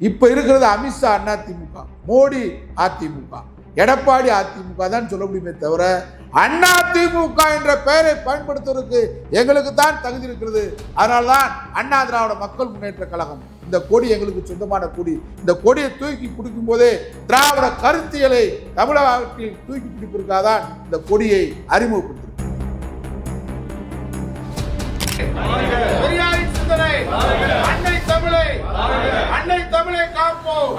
இப்ப இருக்கிறது அமித்ஷா அதிமுக மோடி அதிமுக. எடப்பாடி அதிமுக தான் சொல்ல முடியுமே தவிர அண்ணா திமுக என்ற பெயரை பயன்படுத்துவதற்கு எங்களுக்கு தான் தகுதி இருக்கிறது. அதனால்தான் அண்ணா திராவிட மக்கள் முன்னேற்ற கழகம் இந்த கொடி எங்களுக்கு சொந்தமான கொடி. இந்த கொடியை தூக்கி பிடிக்கும் போதே திராவிட கருத்தியலை தமிழகத்தில் தூக்கி பிடிப்பதற்காக இந்த கொடியை அன்னை தமிழை காப்போம்.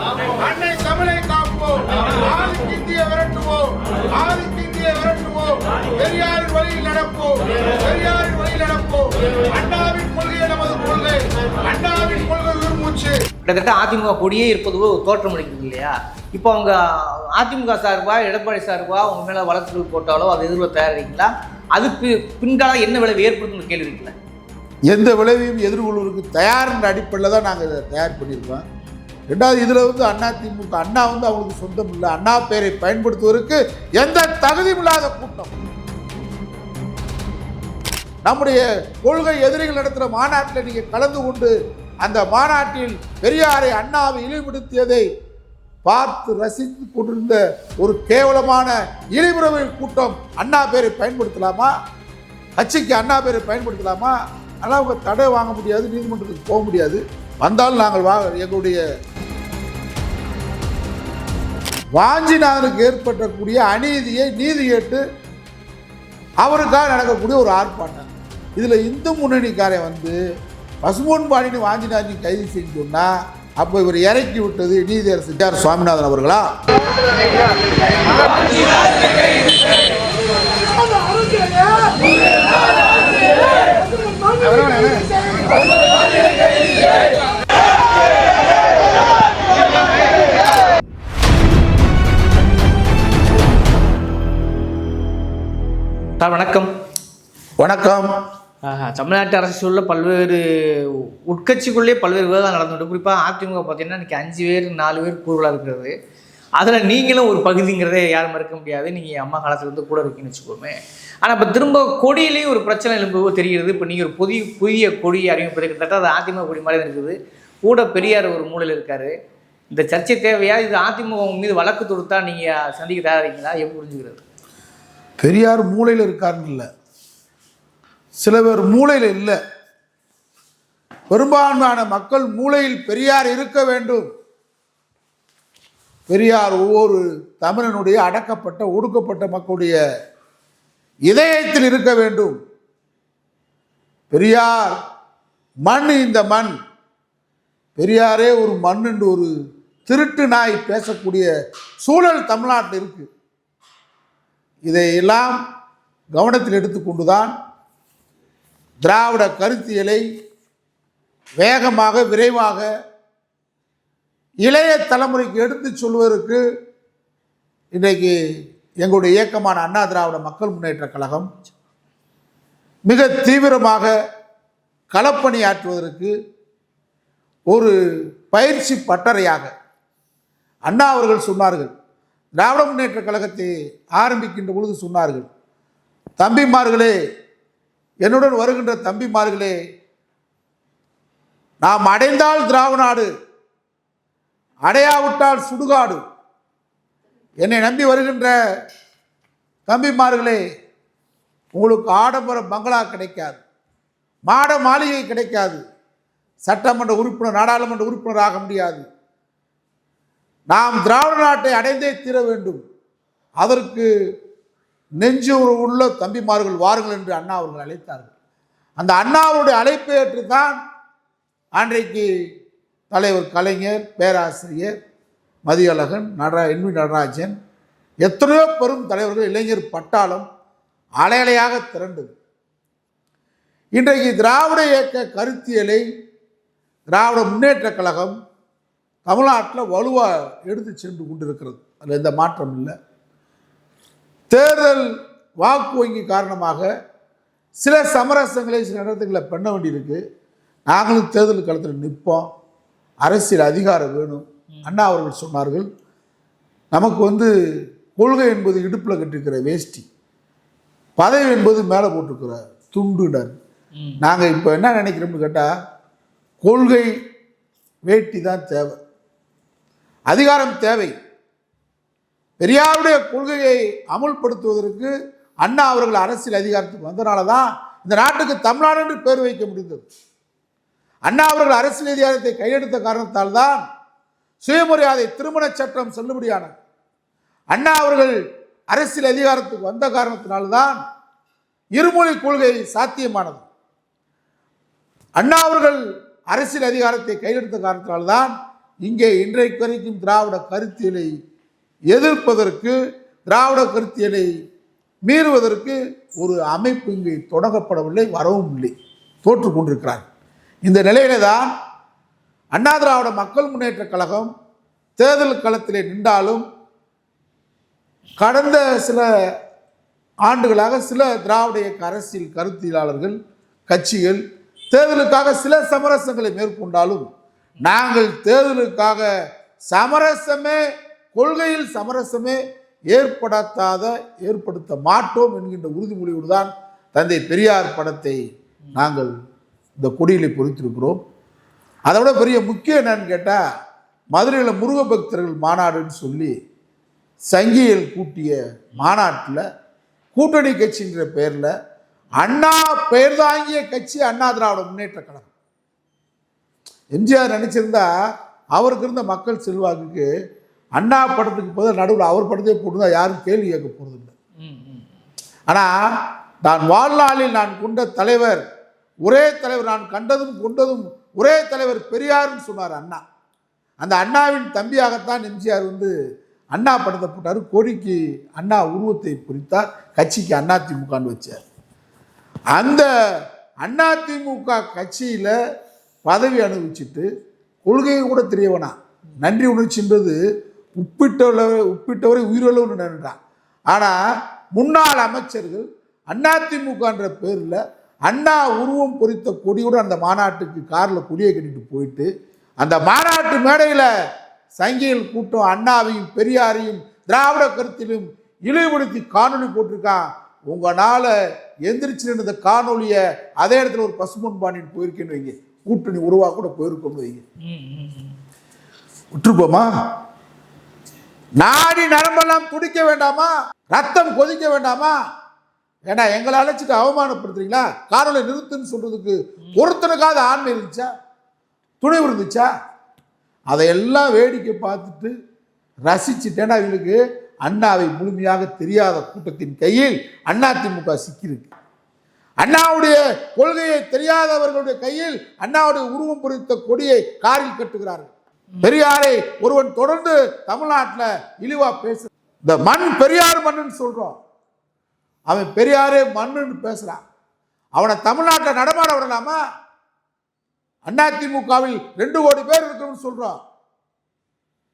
அன்னை தமிழை காப்போம். ஆளுக்கு இந்திய விரட்டுவோம். ஆளுக்கு இந்திய விரட்டுவோம். பெரியாரின் வழியில் நடப்போம். பெரியாரின் வழியில் நடப்போம். அண்ணாவின் கொள்கை நமது கொள்கை. அண்ணாவின் கொள்கை உயிர்மூச்சு கிட்டத்தட்ட அதிமுக கொடியே இருப்பது போல ஒரு தோற்றம் அளிக்குது இல்லையா? இப்போ அவங்க அதிமுக சார்பா எடப்பாடி சார்பா அவங்க மேல வழக்குகள் போட்டாலோ அது எதிர்வு தயாரிங்களா அதுக்கு பின்கால என்ன விளைவு ஏற்படுத்தும் கேள்வி இருக்குல்ல எந்த விளைவையும் எதிர்கொள்வதற்கு தயார்ன்ற அடிப்படையில் தான் நாங்கள் இதை தயார் பண்ணியிருக்கோம். ரெண்டாவது இதில் வந்து அண்ணா திமுக அண்ணா வந்து அவங்களுக்கு சொந்தம் இல்லை. அண்ணா பெயரை பயன்படுத்துவதற்கு எந்த தகுதியும் இல்லாத கூட்டம். நம்முடைய கொள்கை எதிரிகள் நடத்துகிற மாநாட்டில் நீங்கள் கலந்து கொண்டு அந்த மாநாட்டில் பெரியாரை அண்ணாவை இழிவுபடுத்தியதை பார்த்து ரசித்து கொண்டிருந்த ஒரு கேவலமான இழிவுறவை கூட்டம் அண்ணா பேரை பயன்படுத்தலாமா? கட்சிக்கு அண்ணா பேரை பயன்படுத்தலாமா? ஆனால் அவங்க தடை வாங்க முடியாது நீதிமன்றத்துக்கு போக முடியாது. வந்தாலும் நாங்கள் வா எங்களுடைய வாஞ்சிநாதனுக்கு ஏற்பட்டக்கூடிய அநீதியை நீதி கேட்டு அவருக்காக நடக்கக்கூடிய ஒரு ஆர்ப்பாட்டம். இதில் இந்து முன்னணிக்காரன் வந்து பசுமோன் பாணினி வாஞ்சிநாதன் கைது செஞ்சோன்னா அப்போ இவர் இறக்கி விட்டது நீதியரசு ஆர் சுவாமிநாதன் அவர்களா? சார் வணக்கம். வணக்கம். தமிழ்நாட்டு அரசுல பல்வேறு உட்கட்சிக்குள்ளேயே பல்வேறு விவாதம் நடந்துட்டு குறிப்பாக அதிமுக பார்த்தீங்கன்னா இன்னைக்கு அஞ்சு பேர் நாலு பேர் கூறுகளாக இருக்கிறது. அதில் நீங்களும் ஒரு பகுதிங்கிறதே யாரும் மறுக்க முடியாது. நீங்கள் அம்மா காலத்துலேருந்து கூட இருக்கீங்கன்னு வச்சுக்கோமே. ஆனால் இப்போ திரும்ப கொடியிலேயும் ஒரு பிரச்சனை எழும்புவோ தெரிகிறது. இப்போ நீங்கள் ஒரு புதிய புதிய கொடி அறிவிப்பது கிட்டத்தட்ட அது அதிமுக கொடி மாதிரி இருக்குது. கூட பெரியார் ஒரு மூலையில் இருக்காரு. இந்த சர்ச்சை தேவையா? இது அதிமுக மீது வழக்கு தொடுத்தா நீங்கள் சந்திக்க தயாரிங்களா எப்படி புரிஞ்சுக்கிறது? பெரியார் மூளையில் இருக்காருன்னு இல்லை. சில பேர் மூளையில் இல்லை. பெரும்பான்மையான மக்கள் மூளையில் பெரியார் இருக்க வேண்டும். பெரியார் ஒவ்வொரு தமிழனுடைய அடக்கப்பட்ட ஒடுக்கப்பட்ட மக்களுடைய இதயத்தில் இருக்க வேண்டும். பெரியார் மண் இந்த மண். பெரியாரே ஒரு மண் என்று ஒரு திருட்டு நாய் பேசக்கூடிய சூழல் தமிழ்நாட்டில் இருக்குது இதையெல்லாம் கவனத்தில் எடுத்துக்கொண்டுதான் திராவிட கருத்தியலை வேகமாக விரைவாக இளைய தலைமுறைக்கு எடுத்துச் சொல்வதற்கு இன்றைக்கு எங்களுடைய இயக்கமான அண்ணா திராவிட மக்கள் முன்னேற்ற கழகம் மிக தீவிரமாக களப்பணியாற்றுவதற்கு ஒரு பயிற்சி பட்டறையாக அண்ணா அவர்கள் சொன்னார்கள். திராவிட முன்னேற்ற கழகத்தை ஆரம்பிக்கின்ற பொழுது சொன்னார்கள் தம்பிமார்களே என்னுடன் வருகின்ற தம்பிமார்களே நாம் அடைந்தால் திராவிட நாடு அடையாவிட்டால் சுடுகாடு என்னை நம்பி வருகின்ற தம்பிமார்களே உங்களுக்கு ஆடம்பர பங்களா கிடைக்காது மாட மாளிகை கிடைக்காது சட்டமன்ற உறுப்பினர் நாடாளுமன்ற உறுப்பினர் ஆக முடியாது. நாம் திராவிட நாட்டை அடைந்தே தீர வேண்டும். அதற்கு நெஞ்சு உள்ள தம்பிமார்கள் வாருங்கள் என்று அண்ணா அவர்கள் அழைத்தார்கள். அந்த அண்ணாவுடைய அழைப்பை ஏற்று தான் அன்றைக்கு தலைவர் கலைஞர் பேராசிரியர் மதியழகன் நடரா என் வி நடராஜன் எத்தனையோ பெரும் தலைவர்கள் இளைஞர் பட்டாளம் அலையலையாக திரண்டது. இன்றைக்கு திராவிட இயக்க கருத்தியலை திராவிட முன்னேற்ற கழகம் தமிழ்நாட்டில் வலுவாக எடுத்து சென்று கொண்டிருக்கிறது. அதில் எந்த மாற்றம் இல்லை. தேர்தல் வாக்கு வங்கி காரணமாக சில சமரசங்களை சில இடத்துக்களை பண்ண வேண்டியிருக்கு. நாங்களும் தேர்தல் களத்தில் நிற்போம் அரசியல் அதிகாரம் வேணும். அண்ணா அவர்கள் சொன்னார்கள் நமக்கு வந்து கொள்கை என்பது இடுப்பில் கட்டிருக்கிற வேஷ்டி. பதவி என்பது மேலே போட்டிருக்கிற துண்டுனர். நாங்கள் இப்போ என்ன நினைக்கிறோம்னு கேட்டால் கொள்கை வேட்டி தான் தேவை. அதிகாரம் தேவை. பெரியாருடைய கொள்கையை அமுல்படுத்துவதற்கு அண்ணா அவர்கள் அரசியல் அதிகாரத்துக்கு வந்தனால தான் இந்த நாட்டுக்கு தமிழ்நாடு என்று பேர் வைக்க முடிந்தது. அண்ணா அவர்கள் அரசியல் அதிகாரத்தை கையெடுத்த காரணத்தால் தான் சுயமரியாதை திருமண சட்டம் செல்லுபடியானது. அண்ணா அவர்கள் அரசியல் அதிகாரத்துக்கு வந்த காரணத்தினால்தான் இருமொழி கொள்கை சாத்தியமானது. அண்ணா அவர்கள் அரசியல் அதிகாரத்தை கையெடுத்த காரணத்தினால்தான் இங்கே இன்றைக்கு வரைக்கும் திராவிட கருத்தியலை எதிர்ப்பதற்கு திராவிட கருத்தியலை மீறுவதற்கு ஒரு அமைப்பு இங்கே தொடங்கப்படவில்லை வரவும் இல்லை தோற்று கொண்டிருக்கிறார் இந்த நிலையில தான் அண்ணா திராவிட மக்கள் முன்னேற்ற கழகம் தேர்தல் களத்திலே நின்றாலும் கடந்த சில ஆண்டுகளாக சில திராவிட இயக்க அரசியல் கருத்தியலாளர்கள் கட்சிகள் தேர்தலுக்காக சில சமரசங்களை மேற்கொண்டாலும் நாங்கள் தேர்தலுக்காக சமரசமே கொள்கையில் சமரசமே ஏற்படுத்தாத ஏற்படுத்த மாட்டோம் என்கின்ற உறுதிமொழியோடு தான் தந்தை பெரியார் படத்தை நாங்கள் இந்த கொடியிலே பொறித்திருக்கிறோம். அதை விட பெரிய முக்கியம் என்னன்னு கேட்டால் மதுரையில் முருக பக்தர்கள் மாநாடுன்னு சொல்லி சங்கியல் கூட்டிய மாநாட்டில் கூட்டணி கட்சின்ற பெயரில் அண்ணா பெயர் தாங்கிய கட்சி அண்ணா திராவிட முன்னேற்ற கழகம். எம்ஜிஆர் நினைச்சிருந்தா அவருக்கு இருந்த மக்கள் செல்வாக்குக்கு அண்ணா படத்துக்கு பதில் நடுவில் அவர் படத்தை போட்டுருந்தா யாரும் கேள்வி கேட்க போகிறதில்லை ம், ம். ஆனால் நான் வாழ்நாளில் நான் கொண்ட தலைவர் ஒரே தலைவர் நான் கண்டதும் கொண்டதும் ஒரே தலைவர் பெரியார்னு சொன்னார் அண்ணா. அந்த அண்ணாவின் தம்பியாகத்தான் எம்ஜிஆர் வந்து அண்ணா படத்தை போட்டார். கொடிக்கு அண்ணா உருவத்தை பொறித்தார். கட்சிக்கு அண்ணா திமுகன்னு வச்சார். அந்த அண்ணா திமுக கட்சியில் பதவி அனுபவிச்சுட்டு கொள்கையை கூட தெரியவனா. நன்றி உணர்ச்சின்றது உப்பிட்டவரை உப்பிட்டவரை உயிரிழவுன்னு நின்றான் ஆனால் முன்னாள் அமைச்சர்கள் அதிமுகன்ற பேரில் அண்ணா உருவம் பொறித்த கொடியோடு அந்த மாநாட்டுக்கு காரில் கொடியை கட்டிட்டு போயிட்டு அந்த மாநாட்டு மேடையில் சங்கியல் கூட்டம் அண்ணாவையும் பெரியாரையும் திராவிட கருத்திலும் இழிவுபடுத்தி காணொளி போட்டிருக்கான். உங்களால் எந்திரிச்சு நின்ற காணொலியை அதே இடத்துல ஒரு பசுமன் பாண்டின்னு போயிருக்கேன்னு வைங்க. கூட்டணி உருவா கூட போயிருக்கோம்னு வைங்க. ம், ம், ம். விட்டுருப்போமா? நாடி நரம்பெல்லாம் துடிக்க வேண்டாமா? ரத்தம் கொதிக்க வேண்டாமா? ஏன்னா எங்களை அழைச்சிட்டு அவமானப்படுத்துறீங்களா? காரணம் நிறுத்துன்னு சொல்றதுக்கு ஒருத்தனுக்காவது ஆண்மை இருந்துச்சா? துணிவு இருந்துச்சா? அதையெல்லாம் வேடிக்கை பார்த்துட்டு ரசிச்சுட்டேன்னா இவங்களுக்கு அண்ணாவை முழுமையாக தெரியாத கூட்டத்தின் கையில் அதிமுக சிக்கியிருக்கு. அண்ணாவுடைய கொள்கையை தெரியாதவர்களுடைய கையில் அண்ணாவுடைய உருவம் பொறித்த கொடியை காரில் கட்டுகிறார்கள். பெரியாரை ஒருவன் தொடர்ந்து தமிழ்நாட்டில் இழிவா பேசு இந்த மண் பெரியார் மண்ணுன்னு சொல்றோம். அவன் பெரியாரே மண்ணுன்னு பேசுறான். அவனை தமிழ்நாட்டில் நடமாட விடலாமா? அதிமுகவில் ரெண்டு கோடி பேர் இருக்கணும்னு சொல்றோம்.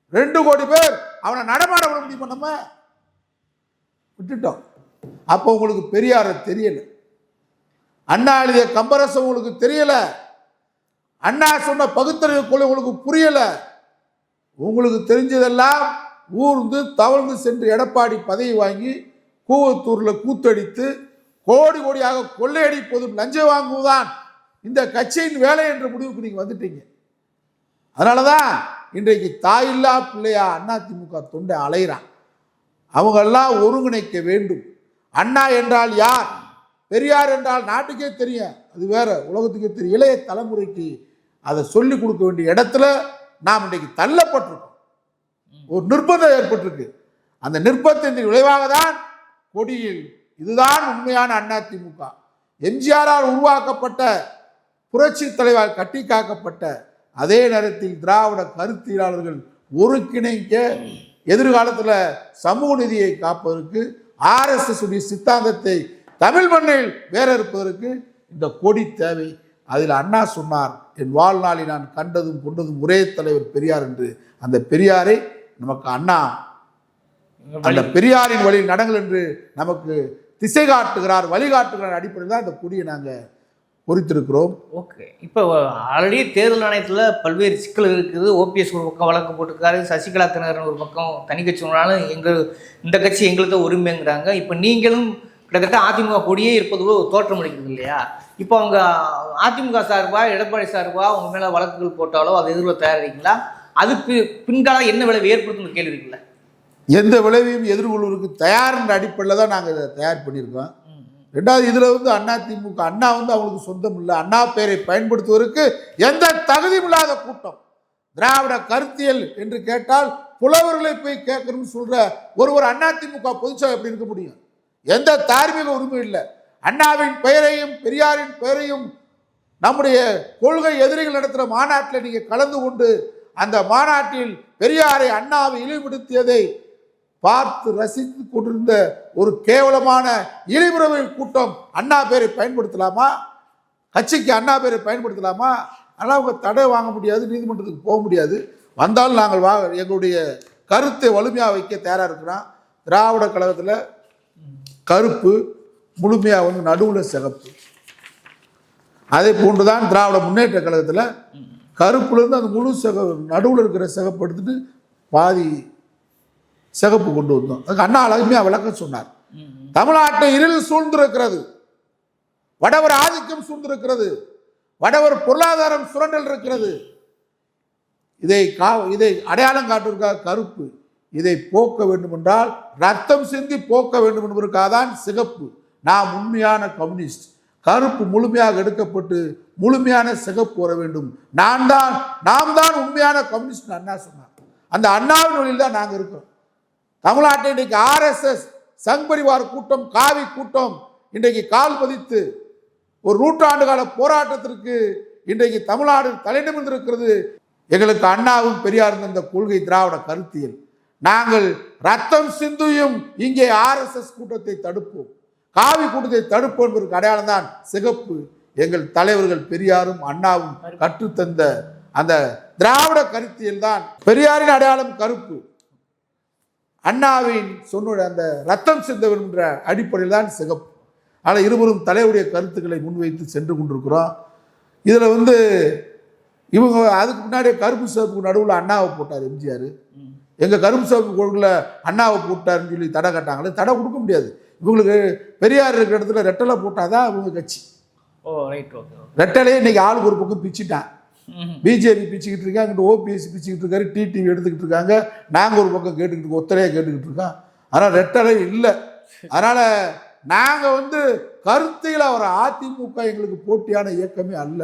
ரெண்டு கோடி பேர் அவனை நடமாட விட முடியுமா நம்ம? விட்டுட்டோம். அப்போ உங்களுக்கு பெரியார தெரியல. அண்ணா எழுதிய கம்பரசம் உங்களுக்கு தெரியல. அண்ணா சொன்ன பகுத்தறிவு கொள்கை உங்களுக்கு புரியல. உங்களுக்கு தெரிஞ்சதெல்லாம் ஊர்ந்து தவழ்ந்து சென்று எடப்பாடி பதவி வாங்கி கூவத்தூரில் கூத்தடித்து கோடி கோடியாக கொள்ளையடிப்பதும் லஞ்சம் வாங்குவதுதான் இந்த கட்சியின் வேலை என்ற முடிவுக்கு நீங்கள் வந்துட்டீங்க. அதனால தான் இன்றைக்கு தாயில்லா பிள்ளையா அதிமுக தொண்டை அலைகிறான் அவங்கெல்லாம் ஒருங்கிணைக்க வேண்டும். அண்ணா என்றால் யார்? பெரியார் என்றால் நாட்டுக்கே தெரியும். அது வேற உலகத்துக்கே தெரியும். இளைய தலைமுறைக்கு அதை சொல்லி கொடுக்க வேண்டிய இடத்துல நாம் இன்றைக்கு தள்ளப்பட்டிருக்கோம். ஒரு நிர்பந்தம் ஏற்பட்டிருக்கு. அந்த நிர்பந்தத்தின் விளைவாக தான் கொடியில் இதுதான் உண்மையான அதிமுக. எம்ஜிஆரால் உருவாக்கப்பட்ட புரட்சி தலைவர் கட்டி காக்கப்பட்ட அதே நேரத்தில் திராவிட கருத்தியலாளர்கள் ஒருங்கிணைக்க எதிர்காலத்தில் சமூக நிதியை காப்பதற்கு ஆர்எஸ்எஸ் உடைய சித்தாந்தத்தை தமிழ் மண்ணில் வேற இருப்பதற்கு இந்த கொடி தேவை. அதில் அண்ணா சொன்னார் என் வாழ்நாளில் நான் கண்டதும் கொண்டதும் ஒரே தலைவர் பெரியார் என்று. அந்த பெரியாரை நமக்கு அண்ணா. அந்த பெரியாரின் வழியில் நடங்கள் என்று நமக்கு திசை காட்டுகிறார் வழிகாட்டுகிறார் அடிப்படையில் தான் இந்த கொடியை நாங்கள் பொறித்திருக்கிறோம். ஓகே. இப்போ ஆல்ரெடி தேர்தல் ஆணையத்தில் பல்வேறு சிக்கல் இருக்குது. ஓபிஎஸ் ஒரு பக்கம் வழக்கு போட்டிருக்காரு சசிகலா தினகரன் ஒரு பக்கம் தனி கட்சி ஒன்றாலும் எங்கள் இந்த கட்சி எங்களுக்கு உரிமைங்கிறாங்க இப்போ நீங்களும் கிட்டத்தட்ட அதிமுக கொடியே இருப்பது தோற்றம் அளிக்குது இல்லையா? இப்போ அவங்க அதிமுக சார்பா எடப்பாடி சார்பா உங்க மேலே வழக்குகள் போட்டாலோ அதை எதிர்வு தயாரிங்களா அதுக்கு பின்கால என்ன விளைவு ஏற்படுத்தும் கேள்வி இருக்குல்ல? எந்த விளைவையும் எதிர்கொள்வதற்கு தயார்ன்ற அடிப்படையில் தான் நாங்கள் இதை தயார் பண்ணியிருக்கோம். ரெண்டாவது இதில் வந்து அண்ணா திமுக அண்ணா வந்து அவங்களுக்கு சொந்தம் இல்லை. அண்ணா பெயரை பயன்படுத்துவதற்கு எந்த தகுதியும் இல்லாத கூட்டம். திராவிட கருத்தியல் என்று கேட்டால் புலவர்களை போய் கேட்கணும்னு சொல்ற ஒருவர் அண்ணா திமுக பொதுச்சா எப்படி இருக்க முடியும்? எந்த தார்மீக உரிமை இல்லை. அண்ணாவின் பெயரையும் பெரியாரின் பெயரையும் நம்முடைய கொள்கை எதிரிகள் நடத்துகிற மாநாட்டில் நீங்கள் கலந்து கொண்டு அந்த மாநாட்டில் பெரியாரை அண்ணாவை இழிவுபடுத்தியதை பார்த்து ரசித்து கொண்டிருந்த ஒரு கேவலமான இழிவுறவை கூட்டம் அண்ணா பேரை பயன்படுத்தலாமா? கட்சிக்கு அண்ணா பேரை பயன்படுத்தலாமா? ஆனால் அவங்க தடை வாங்க முடியாது நீதிமன்றத்துக்கு போக முடியாது. வந்தாலும் நாங்கள் வா எங்களுடைய கருத்தை வலிமையாக வைக்க தயாராக இருக்கிறோம். திராவிட கழகத்தில் கருப்பு முழுமையாக வந்து நடுவில் சிகப்பு. அதே போன்று தான் திராவிட முன்னேற்ற கழகத்தில் கருப்புலேருந்து அந்த முழு சிக நடுவில் இருக்கிற சிகப்பு எடுத்துட்டு பாதி சிகப்பு கொண்டு வந்தோம். அதுக்கு அண்ணா அழகுமையாக விளக்கம் சொன்னார். தமிழ்நாட்டை இருள் சூழ்ந்திருக்கிறது. வடவர் ஆதிக்கம் சூழ்ந்திருக்கிறது. வடவர் பொருளாதாரம் சுரண்டல் இருக்கிறது. இதை கா இதை அடையாளம் காட்டுவதற்காக கருப்பு. இதை போக்க வேண்டுமென்றால் ரத்தம் சிந்தி போக்க வேண்டும் என்பதற்காக தான் சிகப்பு. நாம் உண்மையான கம்யூனிஸ்ட். கருப்பு முழுமையாக எடுக்கப்பட்டு முழுமையான சிகப்பு வர வேண்டும். நான் தான் நாம் தான் உண்மையான கம்யூனிஸ்ட் அண்ணா சொன்னார். அந்த அண்ணாவின் வழியில் தான் நாங்கள் இருக்கோம் தமிழ்நாட்டை இன்றைக்கு ஆர்எஸ்எஸ் சங் பரிவார் கூட்டம் காவி கூட்டம் இன்றைக்கு கால் பதித்து ஒரு நூற்றாண்டு கால போராட்டத்திற்கு இன்றைக்கு தமிழ்நாடு தலைநிமிர்ந்திருக்கிறது. எங்களுக்கு அண்ணாவும் பெரியார் தந்த கொள்கை திராவிட கருத்தியல். நாங்கள் ரத்தம் சிந்தியும் இங்கே ஆர்எஸ்எஸ் கூட்டத்தை தடுப்போம். காவி கூட்டத்தை தடுப்போம் என்பதற்கு அடையாளம் தான் சிகப்பு. எங்கள் தலைவர்கள் பெரியாரும் அண்ணாவும் கற்றுத்தந்த அந்த திராவிட கருத்தியல் தான் பெரியாரின் அடையாளம் கருப்பு. அண்ணாவின் சொன்ன அந்த ரத்தம் சிந்தவன் என்ற அடிப்படையில் தான் சிகப்பு. ஆனால் இருவரும் தலைவருடைய கருத்துக்களை முன்வைத்து சென்று கொண்டிருக்கிறோம். இதில் வந்து இவங்க அதுக்கு முன்னாடியே கருப்பு சிவப்புக்கு நடுவில் அண்ணாவை போட்டார் எம்ஜிஆர். எங்கள் கருப்பு சிவப்பு கொள்கையில் அண்ணாவை போட்டாருன்னு சொல்லி தடை கட்டாங்களே தடை கொடுக்க முடியாது. இவங்களுக்கு பெரியார் இருக்கிற இடத்துல ரெட்டலை போட்டால் தான் இவங்க கட்சி. ஓ ரைட் ஓகே ரெட்டலையே இன்னைக்கு ஆளுக்கு ஒரு பக்கம் பிச்சுட்டான். பிஜேபி பிச்சுக்கிட்டு இருக்காங்க அங்கிட்டு ஓபிஎஸ் பிச்சுக்கிட்டு இருக்காரு டிடிவி எடுத்துக்கிட்டு இருக்காங்க. நாங்கள் ஒரு பக்கம் கேட்டுக்கிட்டு இருக்கோம் ஒத்தரையாக கேட்டுக்கிட்டு இருக்கோம். ஆனால் ரெட்டலை இல்லை. அதனால் நாங்கள் வந்து கருத்தில் அவர் அதிமுக எங்களுக்கு போட்டியான இயக்கமே அல்ல.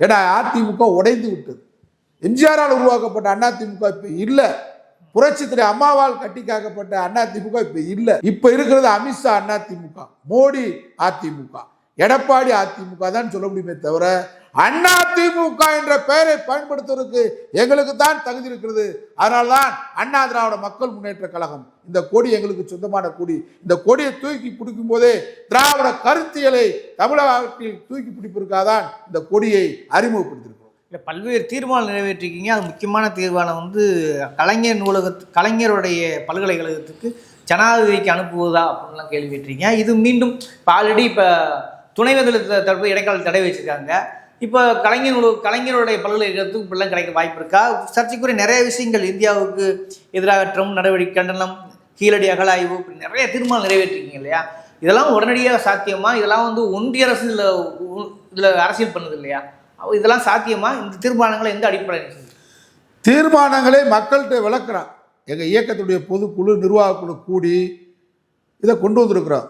ஏன்னா அதிமுக உடைந்து விட்டது. எம்ஜிஆரால் உருவாக்கப்பட்ட அதிமுக இப்போ இல்லை. புரட்சித்துறை அம்மாவால் கட்டி காக்கப்பட்ட அதிமுக இப்போ இல்லை. இப்போ இருக்கிறது அமித்ஷா அதிமுக மோடி அதிமுக. எடப்பாடி அதிமுக தான் சொல்ல முடியுமே தவிர அண்ணா திமுக என்ற பெயரை பயன்படுத்துவதற்கு எங்களுக்கு தான் தகுதி இருக்கிறது. அதனால்தான் அண்ணா திராவிட மக்கள் முன்னேற்ற கழகம் இந்த கொடி எங்களுக்கு சொந்தமான கொடி. இந்த கொடியை தூக்கி பிடிக்கும் போதே திராவிட கருத்தியலை தமிழகத்தில் தூக்கி பிடிப்பதற்காக தான் இந்த கொடியை அறிமுகப்படுத்தியிருக்கிறது இல்லை பல்வேறு தீர்மானம் நிறைவேற்றிருக்கீங்க. அது முக்கியமான தீர்மானம் வந்து கலைஞர் நூலகத்து கலைஞருடைய பல்கலைக்கழகத்துக்கு ஜனாதிபதிக்கு அனுப்புவதா அப்படின்லாம் கேள்வி கேட்டிருக்கீங்க. இது மீண்டும் இப்போ ஆல்ரெடி இப்போ துணைவேந்தர் தரப்பு இடைக்கால தடை வச்சிருக்காங்க. இப்போ கலைஞர் நூலக கலைஞருடைய பல்கலைக்கழகத்துக்கு இப்படிலாம் கிடைக்க வாய்ப்பு இருக்கா? சர்ச்சைக்குரிய நிறைய விஷயங்கள் இந்தியாவுக்கு எதிராக ட்ரம்ப் நடவடிக்கை கண்டனம் கீழடி அகலாய்வு இப்படி நிறைய தீர்மானம் நிறைவேற்றிருக்கீங்க இல்லையா? இதெல்லாம் உடனடியாக சாத்தியமாக இதெல்லாம் வந்து ஒன்றிய அரசு இதில் இதில் அரசியல் பண்ணுது இல்லையா? இதெல்லாம் சாத்தியமா? இந்த தீர்மானங்களை எந்த அடிப்படையில் தீர்மானங்களை மக்கள்கிட்ட விளக்குறான். எங்கள் இயக்கத்துடைய பொதுக்குழு நிர்வாகக்குழு கூடி இதை கொண்டு வந்திருக்கிறோம்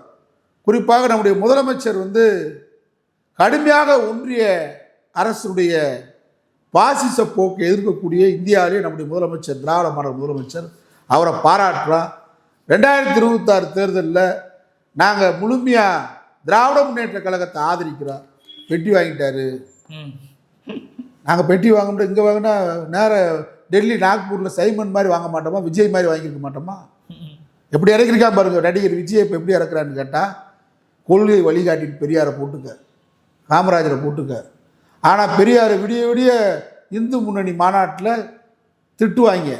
குறிப்பாக நம்முடைய முதலமைச்சர் வந்து கடுமையாக ஒன்றிய அரசுடைய பாசிச போக்கை எதிர்க்கக்கூடிய இந்தியாவிலே நம்முடைய முதலமைச்சர் திராவிட மாடல் முதலமைச்சர் அவரை பாராட்டுறோம் ரெண்டாயிரத்தி இருபத்தாறு தேர்தலில் நாங்கள் முழுமையாக திராவிட முன்னேற்ற கழகத்தை ஆதரிக்கிறோம் வெட்டி வாங்கிட்டாரு. நாங்கள் பெட்டி வாங்க முடியும் இங்கே வாங்கினா நேர டெல்லி நாக்பூரில் சைமன் மாதிரி வாங்க மாட்டோமா? விஜய் மாதிரி வாங்கியிருக்க மாட்டோமா? எப்படி இறக்கிருக்கா பாருங்க. நடிகர் விஜய் இப்போ எப்படி இறக்குறான்னு கேட்டால் கொள்கை வழிகாட்டின்னு பெரியாரை போட்டுக்க காமராஜரை போட்டுக்க. ஆனால் பெரியார் விடிய விடிய இந்து முன்னணி மாநாட்டில் திட்டுவாங்க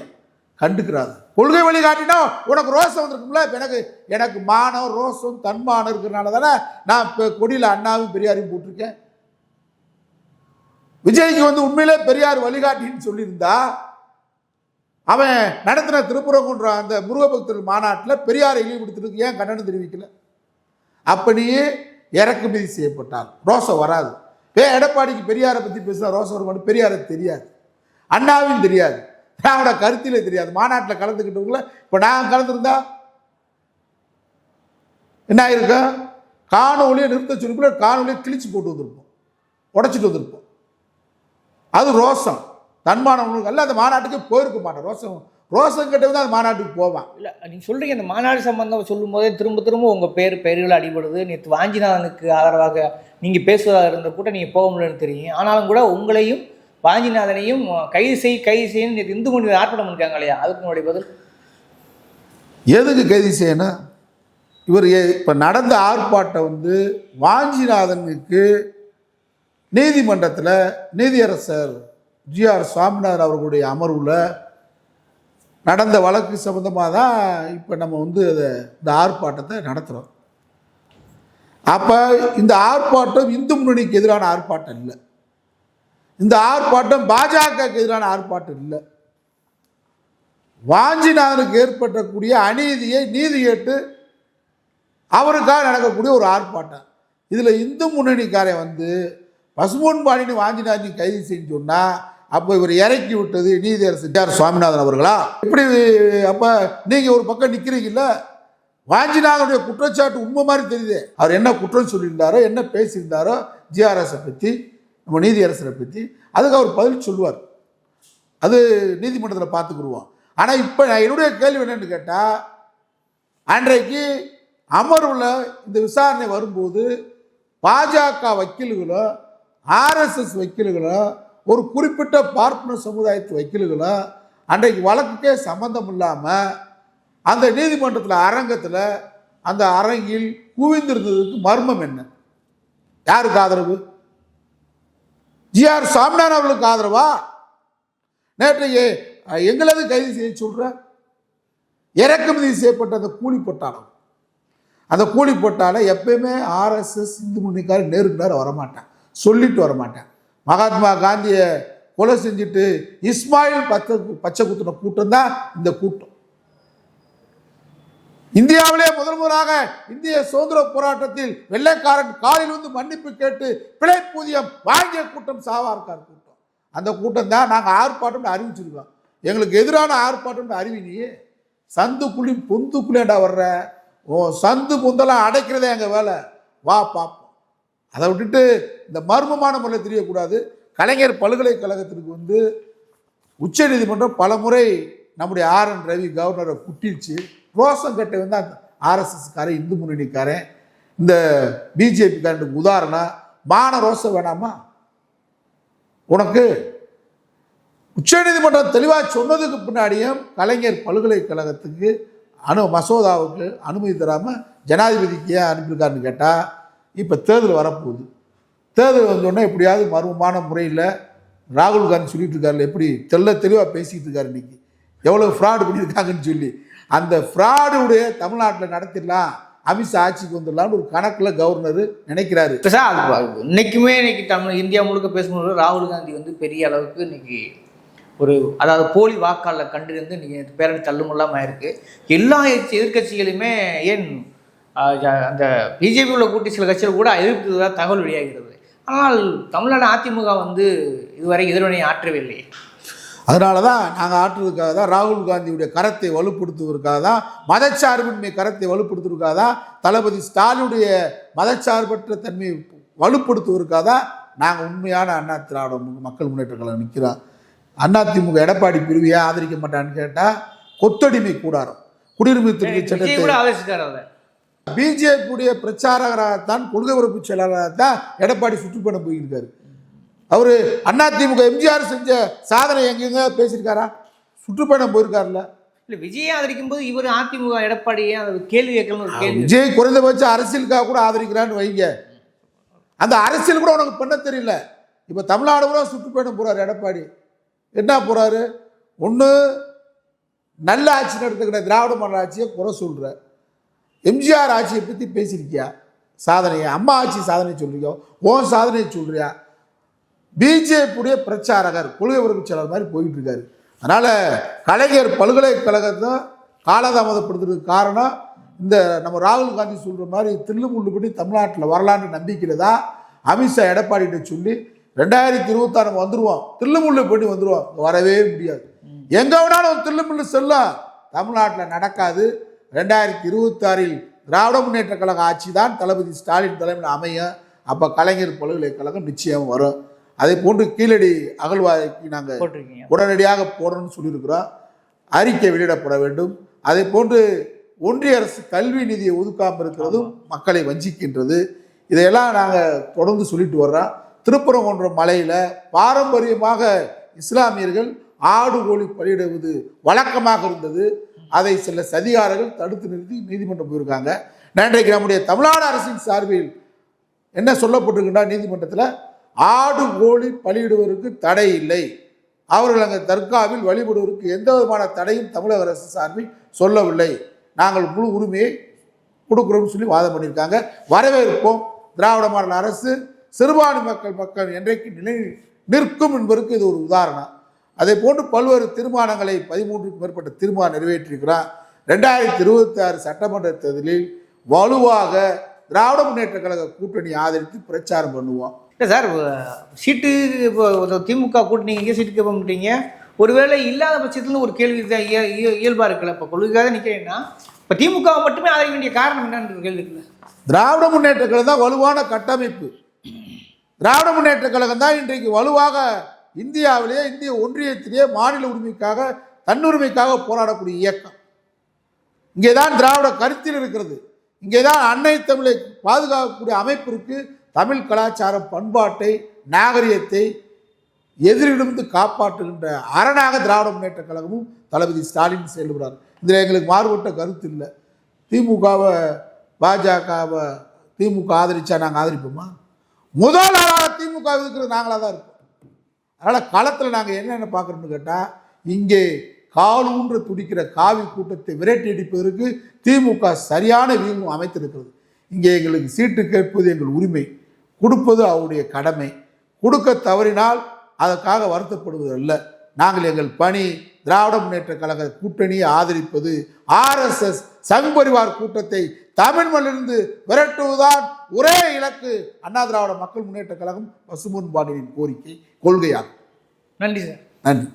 கண்டுக்கிறாங்க. கொள்கை வழிகாட்டினா உனக்கு ரோசம் வந்திருக்கும்ல? இப்ப எனக்கு எனக்கு மானம் ரோசம் தன்மானம் இருக்கிறனால தானே நான் இப்போ கொடியில் அண்ணாவும் பெரியாரையும் போட்டிருக்கேன். விஜய்க்கு வந்து உண்மையிலே பெரியார் வழிகாட்டின்னு சொல்லியிருந்தா அவன் நடத்தின திருப்புறங்குன்ற அந்த முருகபக்தர் மாநாட்டில் பெரியாரை இழிவுபடுத்துறதுக்கு ஏன் கண்டனம் தெரிவிக்கல? அப்படியே இறக்குமதி செய்யப்பட்டார். ரோசம் வராது. வே எடப்பாடிக்கு பெரியாரை பற்றி பேசினா ரோசம் வருமானு பெரியாரை தெரியாது. அண்ணாவும் தெரியாது. திராவிட கருத்திலே தெரியாது. மாநாட்டில் கலந்துக்கிட்டவங்கள இப்போ நான் கலந்துருந்தா என்ன ஆயிருக்கும்? காணொலியை நிறுத்த சொல்லி காணொலியை கிழிச்சு போட்டு வந்திருப்போம். உடச்சிட்டு வந்திருப்போம். அது ரோசம். தன்மானவங்களுக்கு எல்லாம் அந்த மாநாட்டுக்கு போயிருக்க மாட்டேன். ரோசம் ரோசம் கிட்ட வந்து அந்த மாநாட்டுக்கு போவான். இல்லை நீங்கள் சொல்கிறீங்க இந்த மாநாடு சம்பந்தம் சொல்லும் போதே திரும்ப திரும்ப உங்கள் பேர் பெயர்கள் அடிபடுது. நேற்று வாஞ்சிநாதனுக்கு ஆதரவாக நீங்கள் பேசுவதாக இருந்த கூட நீங்கள் போக முடியலன்னு தெரியும். ஆனாலும் கூட உங்களையும் வாஞ்சிநாதனையும் கைது செய் கைது செய்யணும் நேற்று இந்து மொழி ஆர்ப்பாட்டம் பண்ணிருக்காங்க இல்லையா? அதுக்கு உங்களுடைய பதில்? எதுக்கு கைது செய்யணும்? இவர் இப்போ நடந்த ஆர்ப்பாட்டம் வந்து வாஞ்சிநாதனுக்கு நீதிமன்றத்தில் நீதியரசர் ஜிஆர் சுவாமிநாதன் அவர்களுடைய அமர்வில் நடந்த வழக்கு சம்மந்தமாக தான் இப்போ நம்ம வந்து அதை இந்த ஆர்ப்பாட்டத்தை நடத்துகிறோம் அப்போ இந்த ஆர்ப்பாட்டம் இந்து முன்னணிக்கு எதிரான ஆர்ப்பாட்டம் இல்லை. இந்த ஆர்ப்பாட்டம் பாஜகவுக்கு எதிரான ஆர்ப்பாட்டம் இல்லை. வாஞ்சிநாதனுக்கு ஏற்பட்டக்கூடிய அநீதியை நீதி கேட்டு அவருக்காக நடக்கக்கூடிய ஒரு ஆர்ப்பாட்டம். இதில் இந்து முன்னணிக்காரன் வந்து பசுமோன் பாணினி வாஞ்சிநாதன் கைது செய்யு சொன்னால் அப்போ இவர் இறக்கி விட்டது நீதியரசர் ஜார் சுவாமிநாதன் அவர்களா? இப்படி அப்போ நீங்கள் ஒரு பக்கம் நிற்கிறீங்கல்ல வாஞ்சிநாதனுடைய குற்றச்சாட்டு உண்மை மாதிரி தெரியுது. அவர் என்ன குற்றம் சொல்லியிருந்தாரோ என்ன பேசியிருந்தாரோ ஜிஆர்எஸை பற்றி நம்ம நீதியரசரை பற்றி அதுக்கு அவர் பதில் சொல்லுவார். அது நீதிமன்றத்தில் பார்த்துக்குருவோம். ஆனால் இப்போ நான் என்னுடைய கேள்வி என்னென்னு கேட்டால் அன்றைக்கு அமர்வில் இந்த விசாரணை வரும்போது பாஜக வக்கீல்களும் ஆர்எஸ்எஸ் வக்கீல்களும் ஒரு குறிப்பிட்ட பார்ப்பன சமுதாயத்து வக்கீல்களும் அன்றைக்கு வழக்குக்கே சம்மந்தம் இல்லாமல் அந்த நீதிமன்றத்தில் அரங்கத்தில் அந்த அரங்கில் குவிந்திருந்ததுக்கு மர்மம் என்ன? யாருக்கு ஆதரவு? ஜிஆர் சாமிநாதன் அவர்களுக்கு ஆதரவா? நேற்றைக்கு எங்களது கைது செய்ய சொல்ற? இறக்குமதி செய்யப்பட்ட அந்த கூலி பொட்டாளம் அந்த கூலி பொட்டால எப்பயுமே ஆர்எஸ்எஸ் இந்து முன்னிக்கார நேருக்கு நேரம் வரமாட்டான் சொல்லிட்டு வர மாட்டேன் மகாத்மா காந்தியை கொலை செஞ்சுட்டு இஸ்மாயில் பச்சை பச்சை குத்துன கூட்டம் தான் இந்த கூட்டம். இந்தியாவிலே முதல் முதலாக இந்திய சுதந்திர போராட்டத்தில் வெள்ளைக்காரன் காலில் வந்து மன்னிப்பு கேட்டு பிழைப்பூதியம் வாங்கிய கூட்டம் சாவார்கார் கூட்டம். அந்த கூட்டம் தான் நாங்கள் ஆர்ப்பாட்டம்னு அறிவிச்சிருக்கோம். எங்களுக்கு எதிரான ஆர்ப்பாட்டம்னு அறிவினியே சந்துக்குள்ளி பொந்துக்குள்ளேடா வர்ற. ஓ சந்து பொந்தெல்லாம் அடைக்கிறதே எங்கள் வேலை. வா பார்ப்போம் அதை விட்டுட்டு இந்த மர்மமான முறையில் தெரியக்கூடாது. கலைஞர் பல்கலைக்கழகத்திற்கு வந்து உச்சநீதிமன்றம் பல முறை நம்முடைய ஆர் என் ரவி கவர்னரை குட்டிச்சு ரோசம் கட்டை வந்து அந்த ஆர்எஸ்எஸ்காரன் இந்து முன்னணிக்காரன் இந்த பிஜேபிக்காரனுக்கு உதாரணம் மான ரோசம் வேணாமா? உனக்கு உச்சநீதிமன்றம் தெளிவாக சொன்னதுக்கு பின்னாடியும் கலைஞர் பல்கலைக்கழகத்துக்கு அனு மசோதாவுக்கு அனுமதி தராமல் ஜனாதிபதிக்கு ஏன் அனுப்பியிருக்காருன்னு கேட்டால் இப்போ தேர்தல் வரப்போகுது. தேர்தல் வந்தோடனே எப்படியாவது மர்மமான முறையில் ராகுல் காந்தி சொல்லிட்டு இருக்காருல்ல எப்படி தெல்ல தெளிவாக பேசிக்கிட்டு இருக்காரு இன்னைக்கு. எவ்வளோ ஃப்ராடு பண்ணியிருக்காங்கன்னு சொல்லி. அந்த ஃப்ராடுடைய தமிழ்நாட்டில் நடத்திடலாம் அமித்ஷா ஆட்சிக்கு வந்துடலாம்னு ஒரு கணக்கில் கவர்னர் நினைக்கிறாரு. சார் இன்னைக்குமே இன்னைக்கு தமிழ் இந்தியா முழுக்க பேசும்போது ராகுல் காந்தி வந்து பெரிய அளவுக்கு இன்னைக்கு ஒரு அதாவது போலி வாக்காளர் கண்டிருந்து இன்னைக்கு பேரணி தள்ளுமுள்ளாமல் இருக்குது எல்லா எதிர்கட்சிகளுமே ஏன் அந்த பிஜேபி உள்ள கூட்டி சில கட்சிகள் கூட எதிர்த்ததாக தகவல் வெளியாகிறது. ஆனால் தமிழ்நாடு அதிமுக வந்து இதுவரை எதிர்வினை ஆற்றவே இல்லையே அதனால தான் நாங்கள் ஆற்றுவதற்காக தான் ராகுல் காந்தியுடைய கரத்தை வலுப்படுத்துவதற்காக தான் மதச்சார்பின்மை கரத்தை வலுப்படுத்துவதற்காக தான் தளபதி ஸ்டாலினுடைய மதச்சார்பற்ற தன்மையை வலுப்படுத்துவதற்காக தான் நாங்கள் உண்மையான அண்ணா திராவிட மக்கள் முன்னேற்ற கழகம் நிற்கிறோம் அதிமுக எடப்பாடி பிரிவியை ஆதரிக்க மாட்டான்னு கேட்டால் கொத்தடிமை கூடாரம். குடியுரிமை திருத்த சட்டத்தை பிஜேபியுடைய பிரச்சாரகராகத்தான் கொள்கை பரப்பு செயலாளராகத்தான் எடப்பாடி சுற்றுப்பயணம் போயிருக்காரு. அவர் அதிமுக எம்ஜிஆர் செஞ்ச சாதனை எங்கெங்க பேசியிருக்காரா? சுற்றுப்பயணம் போயிருக்காருல்ல. இல்லை விஜயை ஆதரிக்கும் போது இவர் அதிமுக எடப்பாடியே அந்த கேள்வி ஒரு கேள்வி. விஜய் குறைந்தபட்ச அரசியலுக்காக கூட ஆதரிக்கிறான்னு வைங்க. அந்த அரசியல் கூட உனக்கு பண்ண தெரியல. இப்போ தமிழ்நாடு கூட சுற்றுப்பயணம் போறாரு எடப்பாடி. என்ன போறாரு? ஒன்று நல்ல ஆட்சி நடத்துக்கிற திராவிட மாடல் ஆட்சியை குறை சொல்ற. எம்ஜிஆர் ஆட்சியை பற்றி பேசியிருக்கியா? சாதனையை? அம்மா ஆட்சி சாதனை சொல்றியோ? உன் சாதனையை சொல்றியா? பிஜேபியுடைய பிரச்சாரகர் கொள்கை உறவு செயலர் மாதிரி போயிட்டு இருக்காரு அதனால் கலைஞர் பல்கலைக்கழகத்தை காலதாமதப்படுத்துறதுக்கு காரணம் இந்த நம்ம ராகுல் காந்தி சொல்கிற மாதிரி தில்லுமுள்ளு பண்ணி தமிழ்நாட்டில் வரலான்னு நம்பிக்கையில் தான் அமித்ஷா எடப்பாடிகிட்ட சொல்லி ரெண்டாயிரத்தி இருபத்தாறு வந்துடுவோம் தில்லுமுள்ளு பண்ணி வந்துடுவோம் வரவே முடியாது. எங்க வேணாலும் தில்லுமில்லு செல்லும் தமிழ்நாட்டில் நடக்காது. ரெண்டாயிரத்தி இருபத்தாறில் திராவிட முன்னேற்ற கழக ஆட்சி தான் தளபதி ஸ்டாலின் தலைமையில் அமையும் அப்போ கலைஞர் பல்கலைக்கழகம் நிச்சயம் வரும். அதே போன்று கீழடி அகழ்வாய்க்கு நாங்கள் உடனடியாக போடணும்னு சொல்லியிருக்கிறோம். அறிக்கை வெளியிடப்பட வேண்டும். அதே போன்று ஒன்றிய அரசு கல்வி நிதியை ஒதுக்காமல் இருக்கிறதும் மக்களை வஞ்சிக்கின்றது. இதையெல்லாம் நாங்கள் தொடர்ந்து சொல்லிட்டு வர்றோம். திருப்பரங்குன்றம் மலையில் பாரம்பரியமாக இஸ்லாமியர்கள் ஆடு கோழி பலியிடுவது வழக்கமாக இருந்தது. அதை சில சதிகாரர்கள் தடுத்து நிறுத்தி நீதிமன்றம் போயிருக்காங்க. நன்றைக்கு நம்முடைய தமிழ்நாடு அரசின் சார்பில் என்ன சொல்லப்பட்டிருக்கின்றா நீதிமன்றத்தில் ஆடு கோழி பலியிடுவதற்கு தடை இல்லை. அவர்கள் அங்கே தர்காவில் வழிபடுவதற்கு எந்த விதமான தடையும் தமிழக அரசு சார்பில் சொல்லவில்லை. நாங்கள் முழு உரிமையை கொடுக்குறோம்னு சொல்லி வாதம் பண்ணியிருக்காங்க. வரவேற்போம். திராவிட மாடல் அரசு சிறுபான்மை மக்கள் மக்கள் என்றைக்கு நிலை நிற்கும் என்பதற்கு இது ஒரு உதாரணம். அதே போன்று பல்வேறு தீர்மானங்களை பதிமூன்றுக்கும் மேற்பட்ட தீர்மானம் நிறைவேற்றியிருக்கிறார். ரெண்டாயிரத்தி இருபத்தி ஆறு சட்டமன்ற தேர்தலில் வலுவாக திராவிட முன்னேற்ற கழக கூட்டணி ஆதரித்து பிரச்சாரம் பண்ணுவோம். இல்லை சார் சீட்டு இப்போ திமுக கூட்டணி எங்கே சீட்டு கேட்க மாட்டீங்க ஒருவேளை இல்லாத பட்சத்தில் ஒரு கேள்வி தான் இய- இய- இயல்பா இருக்குல்ல. இப்போ கொள்கைக்காக நிற்கிறேன்னா இப்போ திமுக மட்டுமே ஆதரிக்க வேண்டிய காரணம் என்னன்னு கேள்வி இருக்குல்ல. திராவிட முன்னேற்ற கழகம் தான் வலுவான கட்டமைப்பு. திராவிட முன்னேற்ற கழகம் தான் இன்றைக்கு வலுவாக இந்தியாவிலேயே இந்திய ஒன்றியத்திலேயே மாநில உரிமைக்காக தன்னுரிமைக்காக போராடக்கூடிய இயக்கம். இங்கே தான் திராவிட கருத்தில் இருக்கிறது. இங்கே தான் அன்னை தமிழை பாதுகாக்கக்கூடிய அமைப்பிற்கு தமிழ் கலாச்சாரம் பண்பாட்டை நாகரிகத்தை எதிரிடமிருந்து காப்பாற்றுகின்ற அரணாக திராவிட முன்னேற்ற கழகமும் தளபதி ஸ்டாலின் செயல்படுறார். இதில் எங்களுக்கு மாறுபட்ட கருத்து இல்லை. திமுகவை பாஜகவை திமுக ஆதரிச்சா நாங்கள் ஆதரிப்போமா? முதல் ஆளாக திமுக இருக்கிறது நாங்களாக தான் இருப்போம். அதனால் களத்தில் நாங்கள் என்னென்ன பார்க்குறோம்னு கேட்டால் இங்கே காலூன்ற துடிக்கிற காவி கூட்டத்தை விரட்டி அடிப்பதற்கு திமுக சரியான வியூகம் அமைத்திருக்கிறது. இங்கே எங்களுக்கு சீட்டு கேட்பது எங்கள் உரிமை. கொடுப்பது அவருடைய கடமை. கொடுக்க தவறினால் அதற்காக வருத்தப்படுவது அல்ல. நாங்கள் எங்கள் பணி திராவிட முன்னேற்ற கழக கூட்டணியை ஆதரிப்பது ஆர்எஸ்எஸ் சங் பரிவார் கூட்டத்தை தமிழ்மலிருந்து விரட்டுவதுதான் ஒரே இலக்கு அண்ணா திராவிட மக்கள் முன்னேற்ற கழகம் பசும்பொன் பாண்டியனின் கோரிக்கை. கொள்கையாகும். நன்றி சார். நன்றி.